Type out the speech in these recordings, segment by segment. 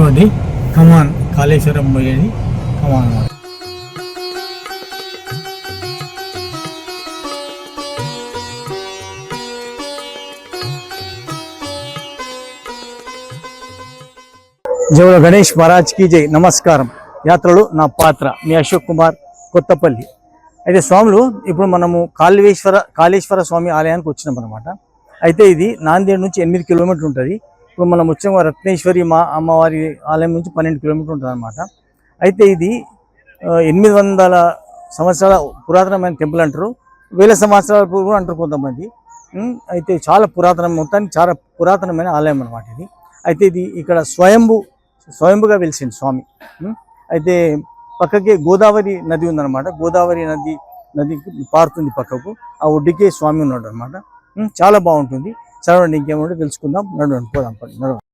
చూడండి కమాన్ కాళేశ్వరం పోయేది. కమాన్ అన్నమాట జవుల గణేష్ మహారాజ్కి జై. నమస్కారం. యాత్రలు నా పాత్ర మీ అశోక్ కుమార్ కొత్తపల్లి. అయితే స్వాములు ఇప్పుడు మనము కాళేశ్వర కాళేశ్వర స్వామి ఆలయానికి వచ్చినాం అనమాట అయితే ఇది నాందేడ్ నుంచి ఎనిమిది కిలోమీటర్లు ఉంటుంది. ఇప్పుడు మనం వచ్చాం రత్నేశ్వరి మా అమ్మవారి ఆలయం నుంచి పన్నెండు కిలోమీటర్లు ఉంటుంది అనమాట అయితే ఇది ఎనిమిది వందల సంవత్సరాల పురాతనమైన టెంపుల్ అంటారు. వేల సంవత్సరాల పూర్వం అంటారు కొంతమంది. అయితే చాలా పురాతన మొత్తానికి చాలా పురాతనమైన ఆలయం అనమాట ఇది. అయితే ఇది ఇక్కడ స్వయంభు స్వయంభుగా వెలిసింది స్వామి. అయితే పక్కకి గోదావరి నది ఉందన్నమాట. గోదావరి నది నదికి పారుతుంది పక్కకు. ఆ ఒడ్డుకే స్వామి ఉన్నాడు అనమాట చాలా బాగుంటుంది. చదవండి ఇంకేమంటే తెలుసుకుందాం. నడవండి పోదాం పని నడవండి.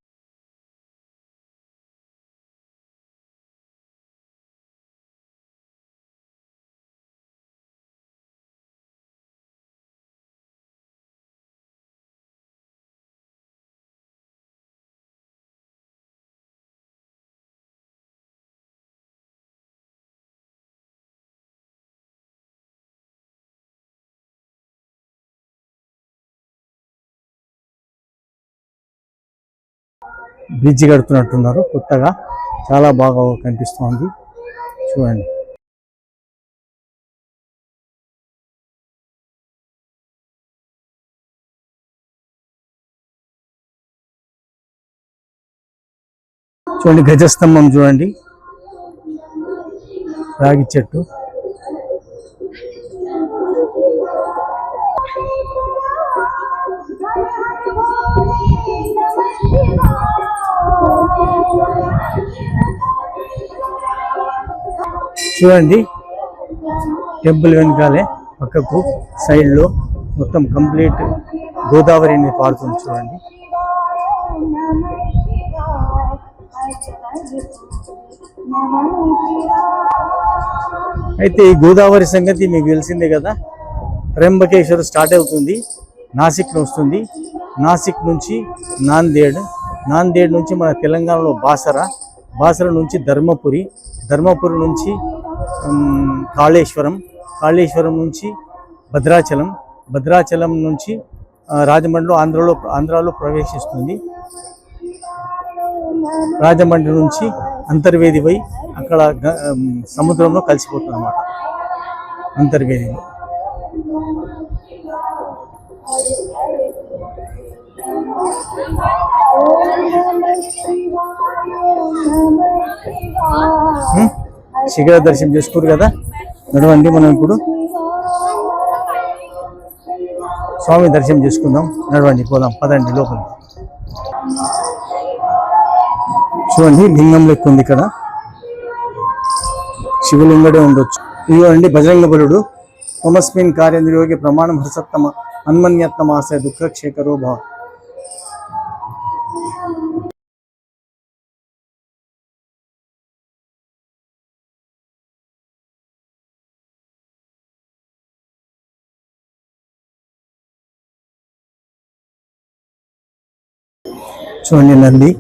బ్రిడ్జ్ కడుతున్నట్టున్నారు. కొత్తగా చాలా బాగా కనిపిస్తోంది. చూడండి. చూడండి గజస్తంభం చూడండి. రాగి చెట్టు. చూడండి. టెంపుల్ వెనకాలే పక్కకు సైడ్లో మొత్తం కంప్లీట్ గోదావరిని పాడుతుంది చూడండి. అయితే ఈ గోదావరి సంగతి మీకు తెలిసిందే కదా? త్రంబకేశ్వర్ స్టార్ట్ అవుతుంది నాసిక్ వస్తుంది. నాసిక్ నుంచి నాందేడ్ నాందేడ్ నుంచి మన తెలంగాణలో బాసర బాసర నుంచి ధర్మపురి ధర్మపురి నుంచి కాళేశ్వరం. కాళేశ్వరం నుంచి భద్రాచలం. భద్రాచలం నుంచి ఆ, రాజమండ్రిలో ఆంధ్రలో ఆంధ్రాలో ప్రవేశిస్తుంది. రాజమండ్రి నుంచి అంతర్వేది పోయి అక్కడ సముద్రంలో కలిసిపోతుంది అన్నమాట అంతర్వేదిలో ఉమ్, శిఖర దర్శనం చేసుకోరు కదా? నడవండి మనం ఇప్పుడు. స్వామి దర్శనం చేసుకుందాం. నడవండి పోదాం. పదండి లోపల. చూడండి లింగం లెక్క ఉంది ఇక్కడ. శివలింగడే ఉండొచ్చు. ఇవ్వండి బజరంగ బలుడు. తమస్మిన్ కార్యేంద్రియోగి ప్రమాణం హర్సత్తమ అన్మన్యత్తమాశయ దుఃఖక్షేకరో భావ. చూడండి నంది.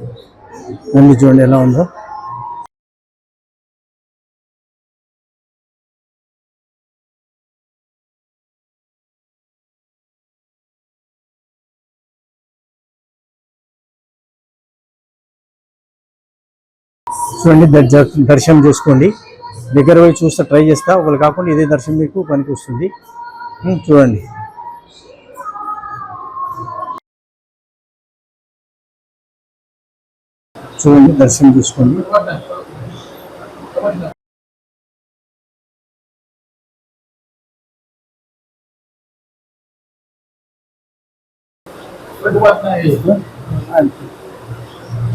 నంది చూడండి ఎలా ఉందో. చూడండి దర్శనం చేసుకోండి. దగ్గర పోయి చూస్తే ట్రై చేస్తా. ఒకళ్ళు కాకుండా ఇదే దర్శనం మీకు పనికి వస్తుంది. చూడండి. చూడండి దర్శనం తీసుకోండి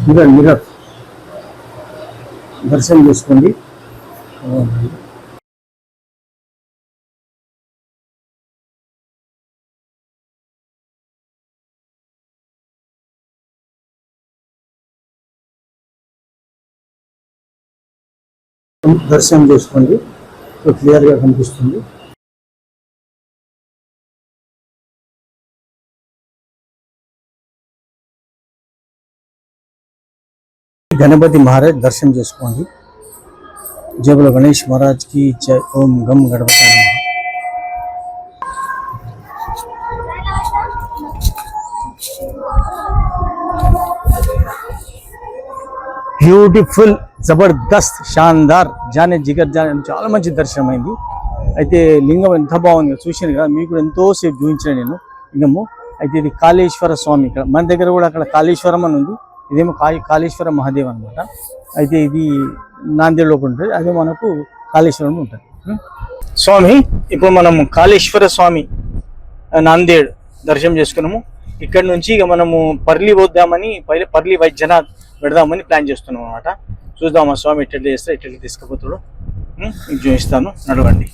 మిరర్ మిరర్ దర్శనం చేసుకోండి. దర్శనం చేసుకోండి. క్లియర్గా కనిపిస్తుంది. గణపతి మహారాజ్ దర్శనం చేసుకోండి. జేబుల గణేష్ మహారాజ్కి జై ఓం గం గణపతి నమః. బ్యూటిఫుల్ జబర్దస్త్ షాన్దార్ జానే జిగర్ జానే అని చాలా మంచి దర్శనం అయింది. అయితే లింగం ఎంత బాగుంది చూసాను కదా మీకు కూడా ఎంతోసేపు చూపించాను నేను లింగము. అయితే ఇది కాళేశ్వర స్వామి ఇక్కడ. మన దగ్గర కూడా అక్కడ కాళేశ్వరం అని ఉంది. ఇదేమో కా కాళేశ్వర మహాదేవ్ అనమాట అయితే ఇది నాందేడ్లోకి ఉంటుంది. అదే మనకు కాళేశ్వరం ఉంటుంది. స్వామి ఇప్పుడు మనం కాళేశ్వర స్వామి నాందేడ్ దర్శనం చేసుకున్నాము. ఇక్కడ నుంచి ఇక మనము పర్లి పోద్దామని పర్లీ పర్లి వైద్యనాథ్ పెడదామని ప్లాన్ చేస్తున్నాం అనమాట చూద్దామా స్వామి ఎట్లా చేస్తే ఎట్లా తీసుకుపోతాడు. మీకు చూపిస్తాను. నడవండి.